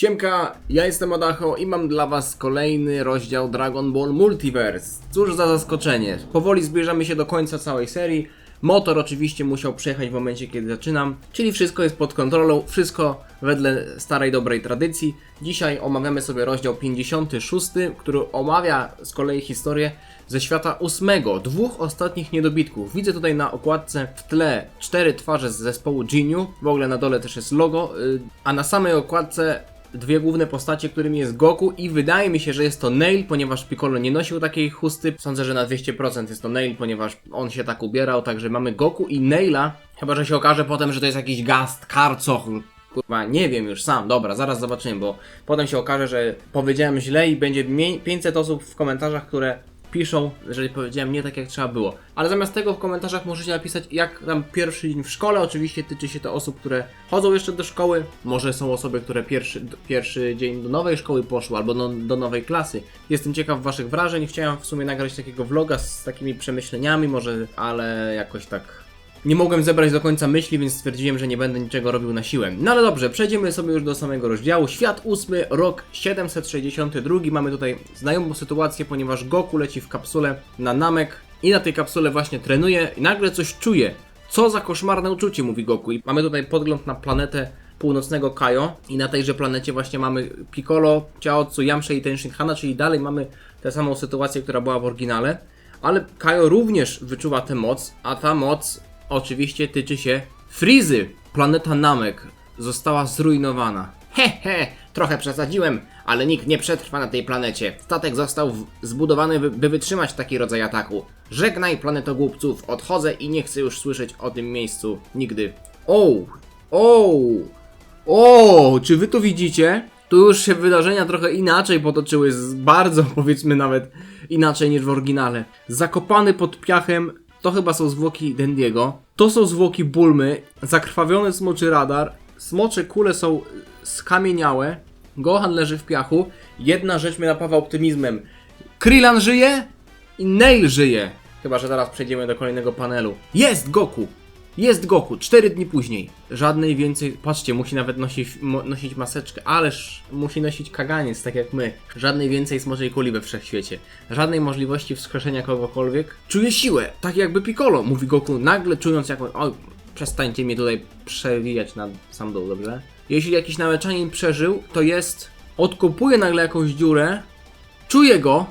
Siemka, ja jestem Adacho i mam dla was kolejny rozdział Dragon Ball Multiverse. Cóż za zaskoczenie. Powoli zbliżamy się do końca całej serii. Motor oczywiście musiał przyjechać w momencie, kiedy zaczynam, czyli wszystko jest pod kontrolą, wszystko wedle starej dobrej tradycji. Dzisiaj omawiamy sobie rozdział 56, który omawia z kolei historię ze świata ósmego, dwóch ostatnich niedobitków. Widzę tutaj na okładce w tle cztery twarze z zespołu Geniu, w ogóle na dole też jest logo, y, a na samej okładce dwie główne postacie, którymi jest Goku i wydaje mi się, że jest to Nail, ponieważ Piccolo nie nosił takiej chusty. Sądzę, że na 200% jest to Nail, ponieważ on się tak ubierał, także mamy Goku i Naila, chyba że się okaże potem, że to jest jakiś Gast, Karcoch, Kurwa, nie wiem już sam, dobra, zaraz zobaczymy, bo potem się okaże, że powiedziałem źle i będzie mniej- 500 osób w komentarzach, które piszą, jeżeli powiedziałem nie tak jak trzeba było. Ale zamiast tego w komentarzach możecie napisać jak tam pierwszy dzień w szkole. Oczywiście tyczy się to osób, które chodzą jeszcze do szkoły. Może są osoby, które pierwszy, pierwszy dzień do nowej szkoły poszły albo do, do nowej klasy. Jestem ciekaw waszych wrażeń. Chciałem w sumie nagrać takiego vloga z takimi przemyśleniami może, ale jakoś tak nie mogłem zebrać do końca myśli, więc stwierdziłem, że nie będę niczego robił na siłę. No ale dobrze, przejdziemy sobie już do samego rozdziału. Świat ósmy, rok 762. Mamy tutaj znajomą sytuację, ponieważ Goku leci w kapsule na Namek i na tej kapsule właśnie trenuje i nagle coś czuje. Co za koszmarne uczucie, mówi Goku. I mamy tutaj podgląd na planetę północnego Kajo i na tejże planecie właśnie mamy Piccolo, Chaozu, Yamcha i Tenshinhana, czyli dalej mamy tę samą sytuację, która była w oryginale. Ale Kajo również wyczuwa tę moc, a ta moc oczywiście tyczy się Frizy. Planeta Namek została zrujnowana. He he, trochę przesadziłem, ale nikt nie przetrwa na tej planecie. Statek został zbudowany, by, wytrzymać taki rodzaj ataku. Żegnaj planeto głupców, odchodzę i nie chcę już słyszeć o tym miejscu nigdy. O, o, o, czy wy to widzicie? Tu już się wydarzenia trochę inaczej potoczyły, bardzo powiedzmy nawet inaczej niż w oryginale. Zakopany pod piachem, to chyba są zwłoki Dendiego. To są zwłoki Bulmy, zakrwawiony smoczy radar, smocze kule są skamieniałe, Gohan leży w piachu. Jedna rzecz mnie napawa optymizmem. Krillin żyje i Nail żyje. Chyba, że teraz przejdziemy do kolejnego panelu. Jest Goku! Jest Goku, 4 dni później. Żadnej więcej. Patrzcie, musi nawet nosić, nosić maseczkę, ależ musi nosić kaganiec, tak jak my. Żadnej więcej smoczej kuli we wszechświecie. Żadnej możliwości wskrzeszenia kogokolwiek. Czuję siłę, tak jakby Piccolo, mówi Goku, nagle czując jakąś. Oj, przestańcie mnie tutaj przewijać na sam dół, dobrze? Jeśli jakiś nameczanin przeżył, to jest. Odkopuje nagle jakąś dziurę. Czuję go.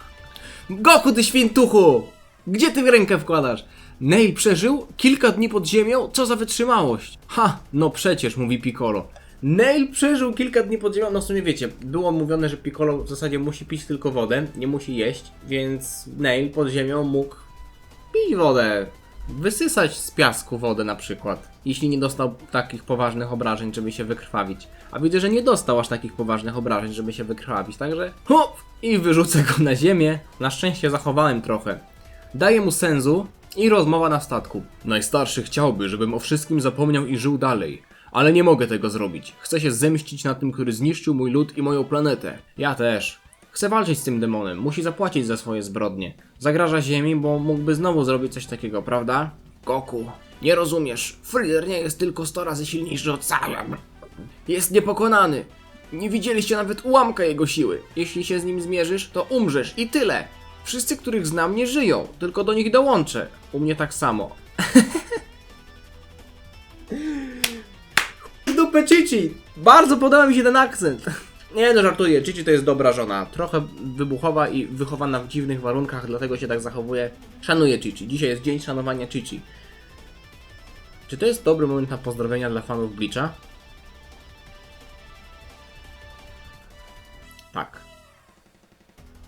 Goku, ty świntuchu! Gdzie ty rękę wkładasz? Nail przeżył kilka dni pod ziemią? Co za wytrzymałość! Ha, no przecież, mówi Piccolo. Nail przeżył kilka dni pod ziemią, no w sumie wiecie, było mówione, że Piccolo w zasadzie musi pić tylko wodę, nie musi jeść, więc Nail pod ziemią mógł pić wodę, wysysać z piasku wodę na przykład, jeśli nie dostał takich poważnych obrażeń, żeby się wykrwawić. A widzę, że nie dostał aż takich poważnych obrażeń, żeby się wykrwawić, także hop i wyrzucę go na ziemię. Na szczęście zachowałem trochę. Daję mu sensu i rozmowa na statku. Najstarszy chciałby, żebym o wszystkim zapomniał i żył dalej. Ale nie mogę tego zrobić. Chcę się zemścić na tym, który zniszczył mój lud i moją planetę. Ja też. Chcę walczyć z tym demonem. Musi zapłacić za swoje zbrodnie. Zagraża ziemi, bo mógłby znowu zrobić coś takiego, prawda? Goku, nie rozumiesz. Freezer nie jest tylko 100 razy silniejszy od Saiyan. Jest niepokonany. Nie widzieliście nawet ułamka jego siły. Jeśli się z nim zmierzysz, to umrzesz i tyle. Wszyscy, których znam, nie żyją, tylko do nich dołączę. U mnie tak samo. Dupę Cici! Bardzo podoba mi się ten akcent. Nie no, żartuję. Cici to jest dobra żona. Trochę wybuchowa i wychowana w dziwnych warunkach, dlatego się tak zachowuje. Szanuję Cici. Dzisiaj jest dzień szanowania Cici. Czy to jest dobry moment na pozdrowienia dla fanów Bleacha?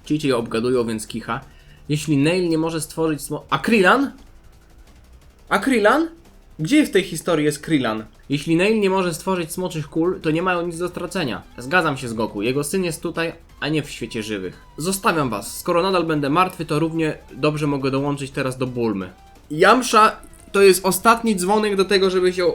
Cici ją obgadują, więc kicha. Jeśli Nail nie może stworzyć smo... A Krillan? A? Gdzie w tej historii jest Krillan? Jeśli Nail nie może stworzyć smoczych kul, to nie mają nic do stracenia. Zgadzam się z Goku, jego syn jest tutaj, a nie w świecie żywych. Zostawiam was, skoro nadal będę martwy, to równie dobrze mogę dołączyć teraz do Bulmy. Jamsza to jest ostatni dzwonek do tego, żeby się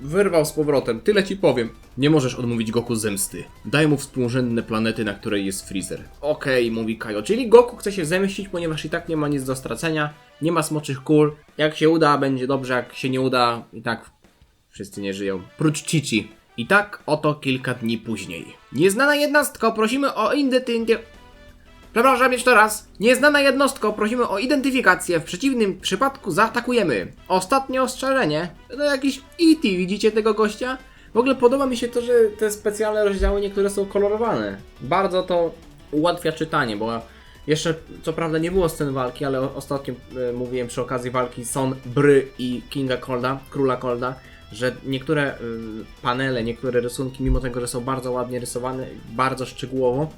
wyrwał z powrotem. Tyle ci powiem. Nie możesz odmówić Goku zemsty. Daj mu współrzędne planety, na której jest Freezer. Okej, mówi Kajo. Czyli Goku chce się zemścić, ponieważ i tak nie ma nic do stracenia. Nie ma smoczych kul. Jak się uda, będzie dobrze. Jak się nie uda, i tak wszyscy nie żyją. Prócz Chichi. I tak oto kilka dni później. Nieznana jednostko, prosimy o identyfikację. Przepraszam jeszcze raz. Nieznana jednostko, prosimy o identyfikację. W przeciwnym przypadku zaatakujemy. Ostatnie ostrzeżenie. No jakiś E.T. Widzicie tego gościa? W ogóle podoba mi się to, że te specjalne rozdziały niektóre są kolorowane. Bardzo to ułatwia czytanie, bo jeszcze co prawda nie było scen walki, ale ostatnio e, mówiłem przy okazji walki Son Bry i Kinga Colda, Króla Colda, że niektóre y, panele, niektóre rysunki, mimo tego, że są bardzo ładnie rysowane, bardzo szczegółowo,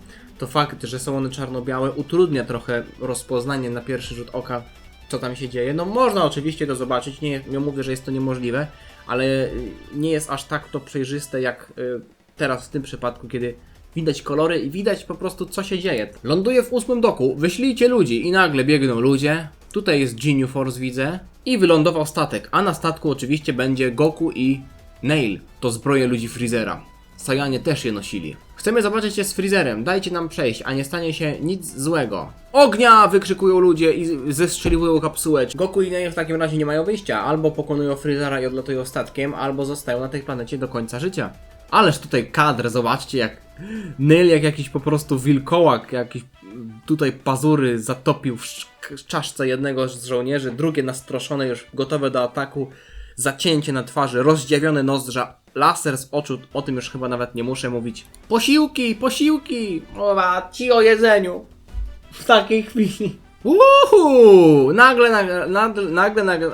to fakt, że są one czarno-białe utrudnia trochę rozpoznanie na pierwszy rzut oka, co tam się dzieje. No można oczywiście to zobaczyć, nie, nie mówię, że jest to niemożliwe, ale y, nie jest aż tak to przejrzyste jak y, teraz w tym przypadku, kiedy widać kolory i widać po prostu co się dzieje. Ląduje w ósmym doku, wyślijcie ludzi i nagle biegną ludzie. Tutaj jest Geniu Force widzę i wylądował statek, a na statku oczywiście będzie Goku i Nail, to zbroje ludzi Freezera. Sajanie też je nosili. Chcemy zobaczyć się z Freezerem, dajcie nam przejść, a nie stanie się nic złego. Ognia! wykrzykują ludzie i zestrzeliwują kapsułę. Goku i Nail w takim razie nie mają wyjścia, albo pokonują Freezera i odlatują statkiem, albo zostają na tej planecie do końca życia. Ależ tutaj kadr, zobaczcie jak Nail jak jakiś po prostu wilkołak, jakiś tutaj pazury zatopił w sz- czaszce jednego z żołnierzy, drugie nastroszone już gotowe do ataku, zacięcie na twarzy, rozdziawione nozdrza, laser z oczu, o tym już chyba nawet nie muszę mówić. Posiłki, posiłki, mowa ci o jedzeniu. W takiej chwili. Uhu! Nagle, nagle, nagle, nagle,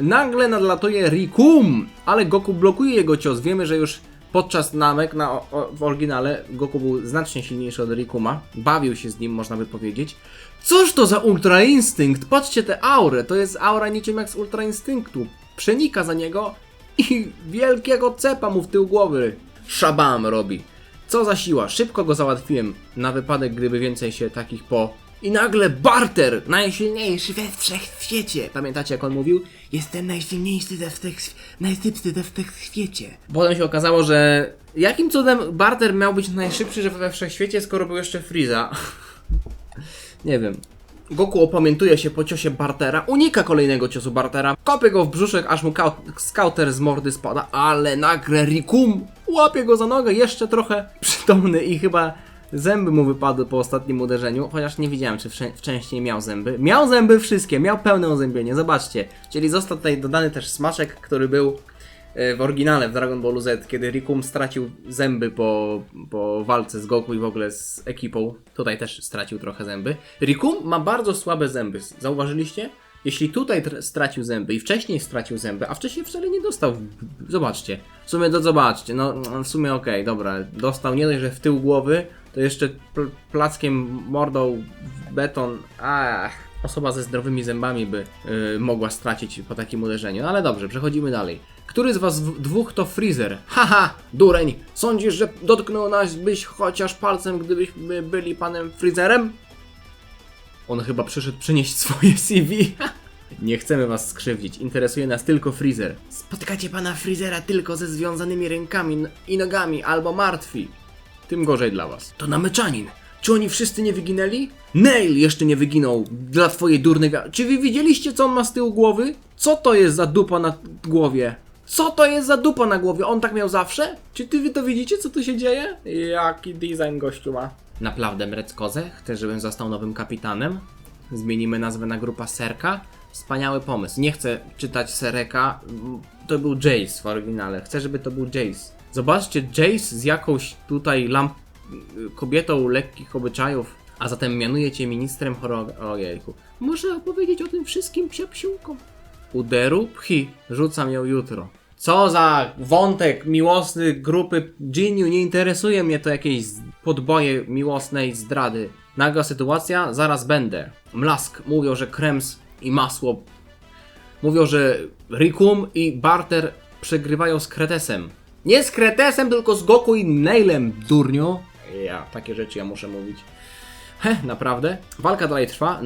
nagle, nadlatuje Rikum, ale Goku blokuje jego cios. Wiemy, że już podczas namek na, o, w oryginale Goku był znacznie silniejszy od Rikuma. Bawił się z nim, można by powiedzieć. Cóż to za Ultra Instynkt? Patrzcie tę aurę, to jest aura niczym jak z Ultra Instynktu. Przenika za niego i wielkiego cepa mu w tył głowy. Szabam robi. Co za siła, szybko go załatwiłem, na wypadek gdyby więcej się takich po... I nagle Barter, najsilniejszy we wszechświecie. Pamiętacie jak on mówił? Jestem najsilniejszy we wszech... najszybszy we wszechświecie. Potem się okazało, że jakim cudem Barter miał być najszybszy we wszechświecie, skoro był jeszcze Freeza? Nie wiem. Goku opamiętuje się po ciosie Bartera, unika kolejnego ciosu Bartera, kopie go w brzuszek, aż mu kau- skauter z mordy spada, ale nagle Rikum łapie go za nogę, jeszcze trochę przytomny i chyba zęby mu wypadły po ostatnim uderzeniu, chociaż nie widziałem, czy wcześniej miał zęby. Miał zęby wszystkie, miał pełne uzębienie, zobaczcie. Czyli został tutaj dodany też smaczek, który był w oryginale w Dragon Ballu Z, kiedy Rikum stracił zęby po, po walce z Goku i w ogóle z ekipą. Tutaj też stracił trochę zęby. Rikum ma bardzo słabe zęby. Zauważyliście? Jeśli tutaj tr- stracił zęby i wcześniej stracił zęby, a wcześniej wcale nie dostał. Zobaczcie. W sumie to zobaczcie. No w sumie okej, dobra. Dostał nie dość, że w tył głowy, to jeszcze pl- plackiem mordą w beton. Ach. Osoba ze zdrowymi zębami by y, mogła stracić po takim uderzeniu. No ale dobrze, przechodzimy dalej. Który z was dwóch to Freezer? Haha, dureń! Sądzisz, że dotknął nas byś chociaż palcem, gdybyśmy byli panem Freezerem? On chyba przyszedł przynieść swoje CV. Nie chcemy was skrzywdzić, interesuje nas tylko Freezer. Spotykacie pana Freezera tylko ze związanymi rękami i nogami, albo martwi. Tym gorzej dla was. To namyczanin. Czy oni wszyscy nie wyginęli? Nail jeszcze nie wyginął dla twojej durnej wiary. Czy wy widzieliście, co on ma z tyłu głowy? Co to jest za dupa na głowie? Co to jest za dupa na głowie? On tak miał zawsze? Czy ty wy to widzicie, co tu się dzieje? Jaki design gościu ma? Naprawdę Mreckoze? Chcesz, żebym został nowym kapitanem? Zmienimy nazwę na grupa Serka? Wspaniały pomysł. Nie chcę czytać Sereka. To był Jace w oryginale. Chcę, żeby to był Jace. Zobaczcie, Jace z jakąś tutaj lamp... kobietą lekkich obyczajów, a zatem mianuje cię ministrem chorąg... Ojejku. Muszę opowiedzieć o tym wszystkim psiapsiłkom. Uderu? Pchi. Rzucam ją jutro. Co za wątek miłosny grupy Geniu, nie interesuje mnie to jakieś podboje miłosnej zdrady. Naga sytuacja, zaraz będę. Mlask, mówią, że Krems i masło. Mówią, że Rikum i Barter przegrywają z Kretesem. Nie z Kretesem, tylko z Goku i Nailem, durniu. Ja, takie rzeczy ja muszę mówić. He, naprawdę? Walka dalej trwa.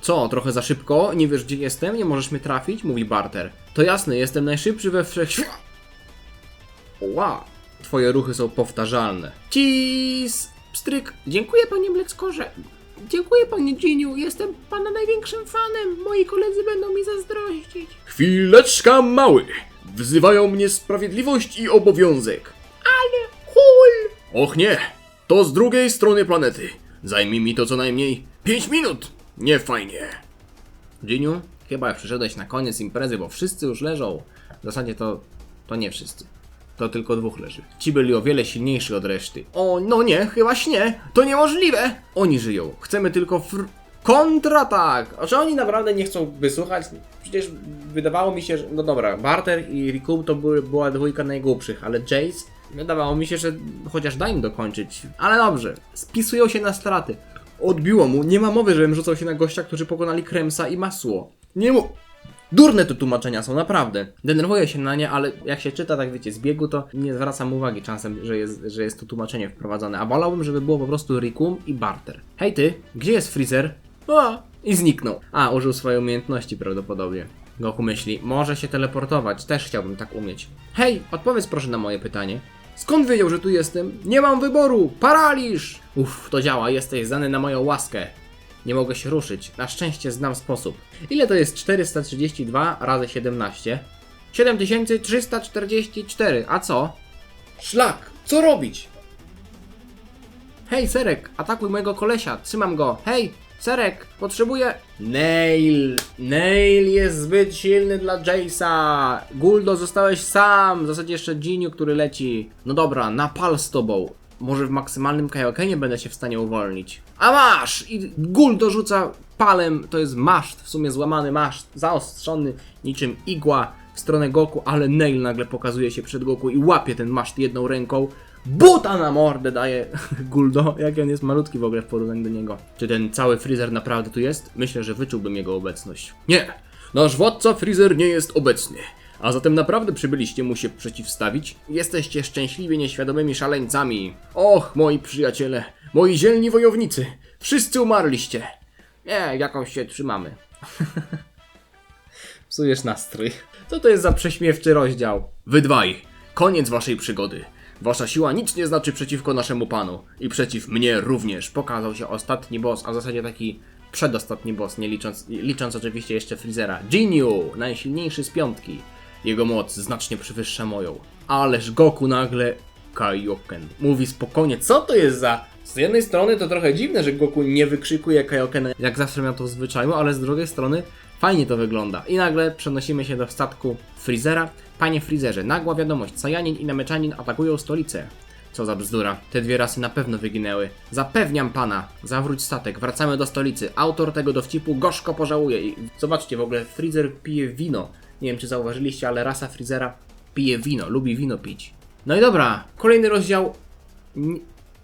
Co, trochę za szybko? Nie wiesz gdzie jestem? Nie możesz mnie trafić? Mówi Barter. To jasne, jestem najszybszy we wszechświecie. Wow, twoje ruchy są powtarzalne. Cis! Pstryk! Dziękuję panie Mleckskorze. Dziękuję panie Giniu, jestem pana największym fanem. Moi koledzy będą mi zazdrościć. Chwileczka, mały! Wzywają mnie sprawiedliwość i obowiązek. Ale hul! Och nie, to z drugiej strony planety. Zajmie mi to co najmniej 5 minut. Nie fajnie. Giniu, chyba przyszedłeś na koniec imprezy, bo wszyscy już leżą. W zasadzie to, to nie wszyscy. To tylko dwóch leży. Ci byli o wiele silniejsi od reszty. O, no nie, chyba nie. To niemożliwe. Oni żyją. Chcemy tylko fr... Kontratak! A czy oni naprawdę nie chcą wysłuchać? Przecież wydawało mi się, że... No dobra, Barter i Riku to były, była dwójka najgłupszych, ale Jace... Wydawało mi się, że chociaż da im dokończyć. Ale dobrze. Spisują się na straty. Odbiło mu. Nie ma mowy, żebym rzucał się na gościa, którzy pokonali Kremsa i Masło. Nie mu... Durne te tłumaczenia są, naprawdę. Denerwuję się na nie, ale jak się czyta, tak wiecie, z biegu, to nie zwracam uwagi czasem, że jest, że jest tu tłumaczenie wprowadzone. A wolałbym, żeby było po prostu Rikum i Barter. Hej ty, gdzie jest Freezer? A, i zniknął. A, użył swojej umiejętności prawdopodobnie. Goku myśli, może się teleportować, też chciałbym tak umieć. Hej, odpowiedz proszę na moje pytanie. Skąd wiedział, że tu jestem? Nie mam wyboru! Paraliż! Uff, to działa, jesteś zdany na moją łaskę. Nie mogę się ruszyć. Na szczęście znam sposób. Ile to jest 432 razy 17? 7344. A co? Szlak! Co robić? Hej, Serek, atakuj mojego kolesia. Trzymam go. Hej, Serek, potrzebuję... Nail! Nail jest zbyt silny dla Jace'a. Guldo, zostałeś sam. W zasadzie jeszcze Giniu, który leci. No dobra, napal z tobą. Może w maksymalnym Kaiokenie będę się w stanie uwolnić. A masz! I Guldo rzuca palem. To jest maszt, w sumie złamany maszt. Zaostrzony niczym igła w stronę Goku, ale Nail nagle pokazuje się przed Goku i łapie ten maszt jedną ręką. Buta na mordę daje Guldo, jak on jest malutki w ogóle w porównaniu do niego. Czy ten cały Freezer naprawdę tu jest? Myślę, że wyczułbym jego obecność. Nie! Nasz władca Freezer nie jest obecny. A zatem naprawdę przybyliście mu się przeciwstawić? Jesteście szczęśliwie nieświadomymi szaleńcami. Och, moi przyjaciele, moi dzielni wojownicy, wszyscy umarliście. Nie, jakoś się trzymamy. Psujesz nastrój. Co to jest za prześmiewczy rozdział? Wy dwaj, koniec waszej przygody. Wasza siła nic nie znaczy przeciwko naszemu panu. I przeciw mnie również. Pokazał się ostatni boss, a w zasadzie taki przedostatni boss, nie licząc, licząc oczywiście jeszcze Freezera. Jinyu, najsilniejszy z piątki. Jego moc znacznie przewyższa moją. Ależ Goku nagle... Kaioken. Mówi spokojnie, co to jest za... Z jednej strony to trochę dziwne, że Goku nie wykrzykuje Kaiokena, jak zawsze miał to w zwyczaju, ale z drugiej strony fajnie to wygląda. I nagle przenosimy się do statku Freezera. Panie Freezerze, nagła wiadomość, Sajanin i Nameczanin atakują stolicę. Co za bzdura, te dwie rasy na pewno wyginęły. Zapewniam pana, zawróć statek, wracamy do stolicy. Autor tego dowcipu gorzko pożałuje. I zobaczcie, w ogóle Freezer pije wino. Nie wiem, czy zauważyliście, ale rasa Freezera pije wino, lubi wino pić. No i dobra, kolejny rozdział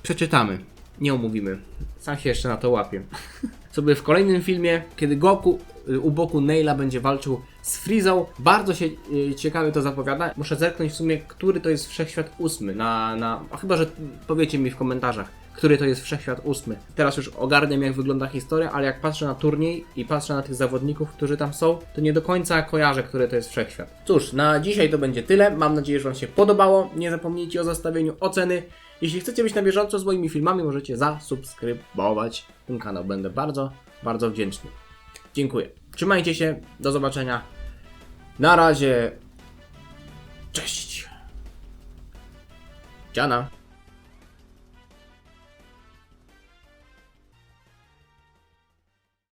przeczytamy, nie omówimy. Sam się jeszcze na to łapię. Sobie w kolejnym filmie, kiedy Goku y, u boku Naila będzie walczył z Freezą. Bardzo się y, ciekawie to zapowiada. Muszę zerknąć w sumie, który to jest wszechświat ósmy. Na, na, chyba, że powiecie mi w komentarzach, który to jest wszechświat ósmy. Teraz już ogarniam, jak wygląda historia, ale jak patrzę na turniej i patrzę na tych zawodników, którzy tam są, to nie do końca kojarzę, który to jest wszechświat. Cóż, na dzisiaj to będzie tyle. Mam nadzieję, że Wam się podobało. Nie zapomnijcie o zostawieniu oceny. Jeśli chcecie być na bieżąco z moimi filmami, możecie zasubskrybować ten kanał. Będę bardzo, bardzo wdzięczny. Dziękuję. Trzymajcie się. Do zobaczenia. Na razie. Cześć. Dziana.